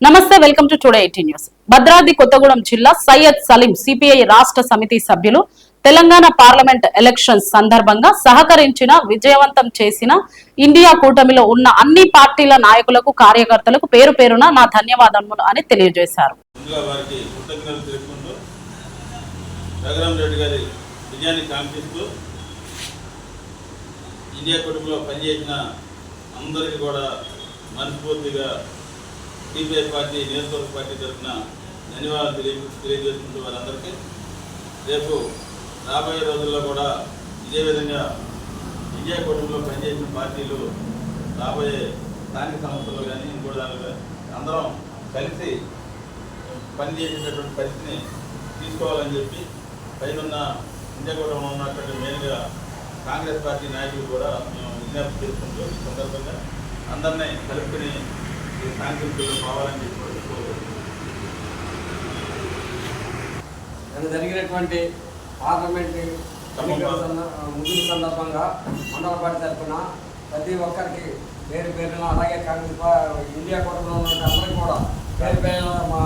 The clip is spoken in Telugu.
నమస్తే welcome to today eighty news. Bhadradri Kothagudem జిల్లా సయ్యద్ సలీం సిపిఐ రాష్ట్ర సమితి సభ్యులు తెలంగాణ పార్లమెంట్ ఎలక్షన్స్ సందర్భంగా సహకరించిన విజయవంతం చేసిన ఇండియా కూటమిలో ఉన్న అన్ని పార్టీల నాయకులకు కార్యకర్తలకు పేరు పేరున నా ధన్యవాదములు అని తెలియజేశారు. ఇండియా కుటుంబంలో పనిచేసిన అందరికీ కూడా మనస్ఫూర్తిగా సిపిఐ పార్టీ నియోజకవర్గ పార్టీ తరఫున ధన్యవాదాలు తెలియ తెలియజేసుకుంటూ వారందరికీ. రేపు రాబోయే రోజుల్లో కూడా ఇదే విధంగా విజయ కుటుంబంలో పనిచేసిన పార్టీలు రాబోయే స్థానిక సంస్థలు కానీ ఇంకోటి దానిలో కానీ అందరం కలిసి పనిచేసేటటువంటి పరిస్థితిని తీసుకోవాలని చెప్పి పైన ఇండియా ఉన్నటువంటి మెయిన్గా కాంగ్రెస్ పార్టీ నాయకులు కూడా మేము విజ్ఞప్తి చేసుకుంటూ ఈ సందర్భంగా అందరినీ కలుపుకుని కావాలని చెప్పి. నిన్న జరిగినటువంటి పార్లమెంట్ ముగింపు సందర్భంగా మండల పార్టీ తరఫున ప్రతి ఒక్కరికి పేరు పేరున అలాగే కాంగ్రెస్ ఇండియా కూటమిలో ఉన్న అందరికీ కూడా పేరు పేరున మా